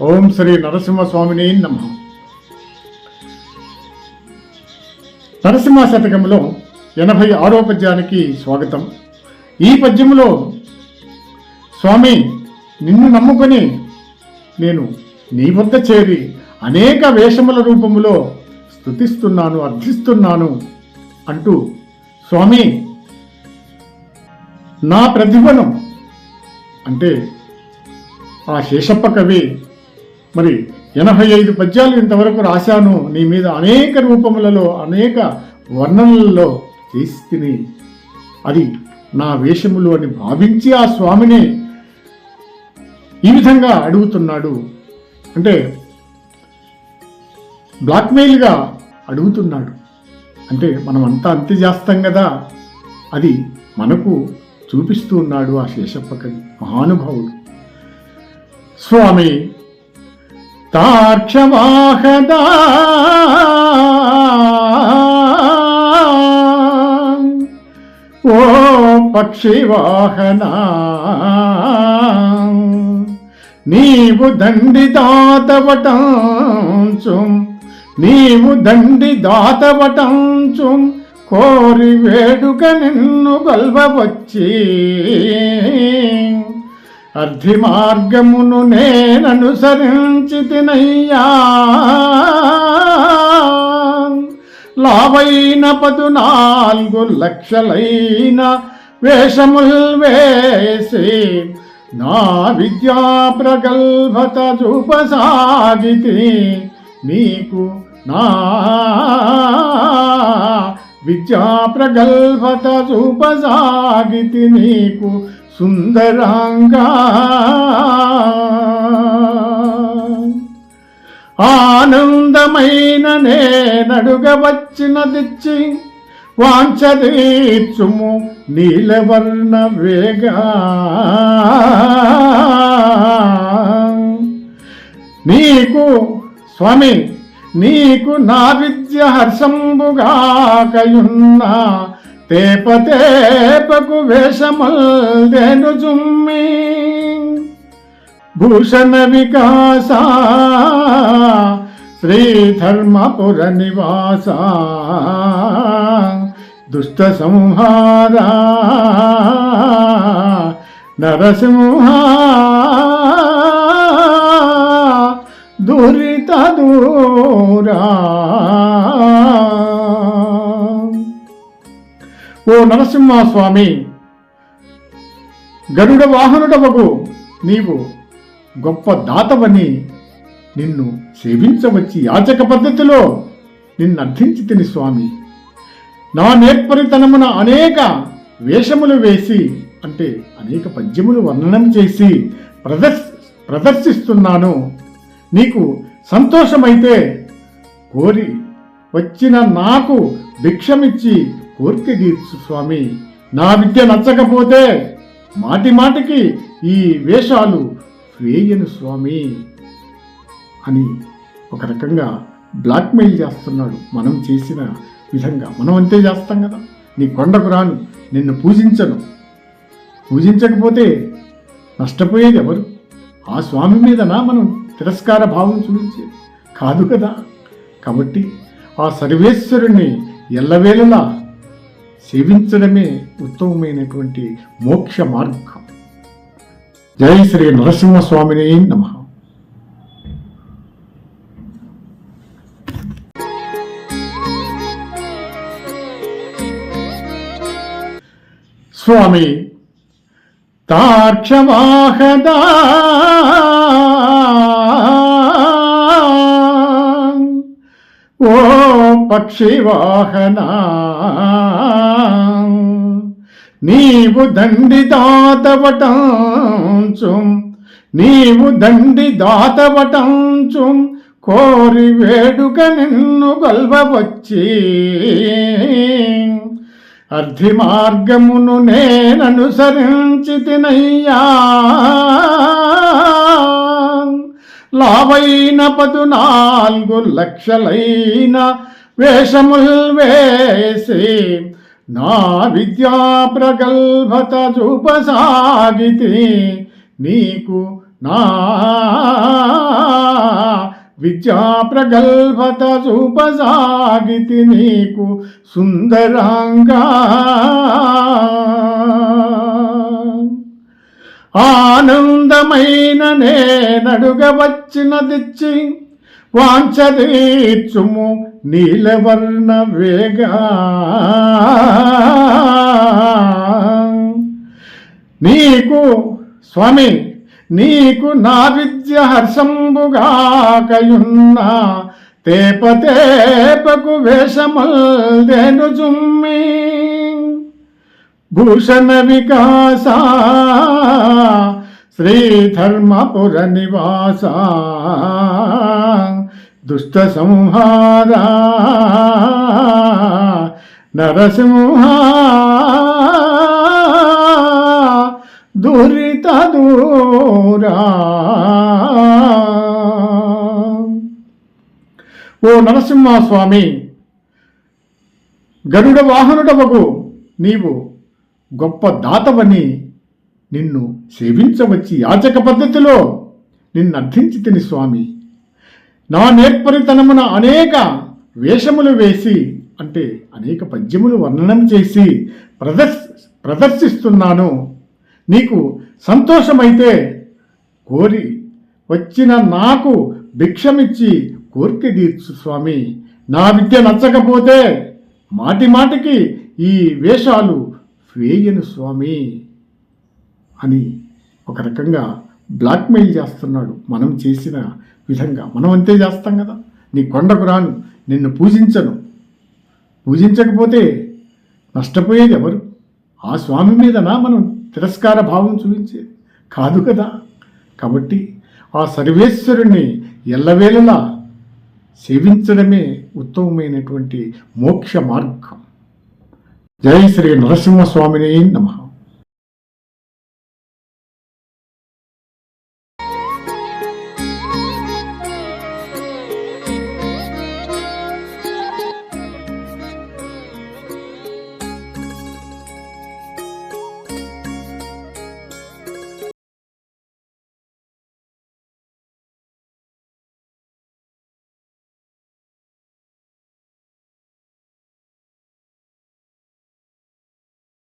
ఓం శ్రీ నరసింహస్వామిని నమ. నరసింహ శతకంలో ఎనభై ఆరో పద్యానికి స్వాగతం. ఈ పద్యంలో స్వామి నిన్ను నమ్ముకొని నేను నీ వద్ద చేరి అనేక వేషముల రూపములో స్తుతిస్తున్నాను అర్థిస్తున్నాను అంటూ స్వామి నా ప్రతిభను అంటే ఆ శేషప్ప కవి మరి ఎనభై ఐదు పద్యాలు ఇంతవరకు రాశాను. నీ మీద అనేక రూపములలో అనేక వర్ణనలలో చేసి తిని అది నా వేషములు అని భావించి ఆ స్వామిని ఈ విధంగా అడుగుతున్నాడు. అంటే బ్లాక్మెయిల్గా అడుగుతున్నాడు. అంటే మనం అంతా అంతే చేస్తాం కదా. అది మనకు చూపిస్తూ ఉన్నాడు ఆ శేషప్ప కవి మహానుభావుడు. స్వామి తాక్షవాహదా ఓ పక్షివాహనా నీవు దండి దాతవటంచుం నీవు దండి దాతవటంచుం కోరి వేడుక నిన్ను గొల్వవచ్చి అర్ధి మార్గమును నేననుసరించి తినయ్యా లావైన పదునాలుగు లక్షలైన వేషముల్ వేసి నా విద్యా ప్రగల్భత చూపసాగితి నీకు నా విద్యా ప్రగల్భత చూపసాగితి నీకు సుందరాంగా. ఆనందమైన నేనడుగవచ్చినదిచ్చి దిచ్చి నీలవర్ణ వేగా. నీకు స్వామి నీకు నా విద్య హర్షంబుగాకయున్నా తేపతేపకు వేషమల్దెను జుమ్మి. భూషణ వికాస శ్రీ ధర్మపుర నివాస. దుష్ట సంహార నరసింహ. దురిత దూరా. ఓ నరసింహస్వామి గరుడ వాహనుడవగు నీవు గొప్ప దాతవని నిన్ను సేవించవచ్చి యాచక పద్ధతిలో నిన్ను అర్థించి తిని స్వామి. నా నేర్పరితనమున అనేక వేషములు వేసి అంటే అనేక పద్యములు వర్ణనం చేసి ప్రదర్శ ప్రదర్శిస్తున్నాను. నీకు సంతోషమైతే కోరి వచ్చిన నాకు భిక్షమిచ్చి కోరిక తీర్చు స్వామి. నా విద్య నచ్చకపోతే మాటి మాటికి ఈ వేషాలు వేయను స్వామి అని ఒక రకంగా బ్లాక్మెయిల్ చేస్తున్నాడు. మనం చేసిన విధంగా. మనం అంతే చేస్తాం కదా. నీ కొండకు రాను. నిన్ను పూజించను. పూజించకపోతే నష్టపోయేది ఎవరు? ఆ స్వామి మీదనా మనం తిరస్కార భావం చూపించేది కాదు కదా. కాబట్టి ఆ సర్వేశ్వరుని ఎల్లవేళలా సేవించడమే ఉత్తమమైనటువంటి మోక్ష మార్గం. జై శ్రీ నరసింహస్వామిని నమ. స్వామి తాక్షవాహదా ఓ పక్షివాహనా. నీవు దండి దాతవటంచుం నీవు దండి దాతవటంచుం కోరి వేడుక నిన్ను గొల్వవచ్చి అర్ధి మార్గమును నేననుసరించి తినయ్యా. లాభైన పదు నాలుగు లక్షలైన వేషముల్ వేసి నా విద్యా ప్రగల్భత చూపసాగితి నీకు నా విద్యా ప్రగల్భత చూపసాగితి నీకు సుందరంగా. ఆనందమైన నేనడుగవచ్చిన దిచ్చి వాంచదీర్చుము నీలవర్ణ వేగా. నీకు స్వామి నీకు నా విద్య హర్షంబుగాకయున్నా తేప తేపకు వేషమల్దెను జుమ్మి. భూషణ వికాస శ్రీధర్మపుర నివాస. దుష్ట సంహార నరసింహ. దురిత దూరా. ఓ నరసింహస్వామి గరుడ వాహనుడవగు నీవు గొప్ప దాతవని నిన్ను సేవించవచ్చి యాచక పద్ధతిలో నిన్ను అర్థించి తిని స్వామి. నా నేర్పరితనమున అనేక వేషములు వేసి అంటే అనేక పద్యములు వర్ణనం చేసి ప్రదర్శ ప్రదర్శిస్తున్నాను. నీకు సంతోషమైతే కోరి వచ్చిన నాకు భిక్షమిచ్చి కోరిక తీర్చు స్వామి. నా విద్య నచ్చకపోతే మాటి మాటికి ఈ వేషాలు వేయను స్వామి అని ఒక రకంగా బ్లాక్మెయిల్ చేస్తున్నాడు. మనం చేసిన విధంగా. మనం అంతే చేస్తాం కదా. నీ కొండకు రాను. నిన్ను పూజించను. పూజించకపోతే నష్టపోయేది ఎవరు? ఆ స్వామి మీదనా మనం తిరస్కార భావం చూపించేది కాదు కదా. కాబట్టి ఆ సర్వేశ్వరుణ్ణి ఎల్లవేళలా సేవించడమే ఉత్తమమైనటువంటి మోక్ష మార్గం. జై శ్రీ నరసింహస్వామిని నమః.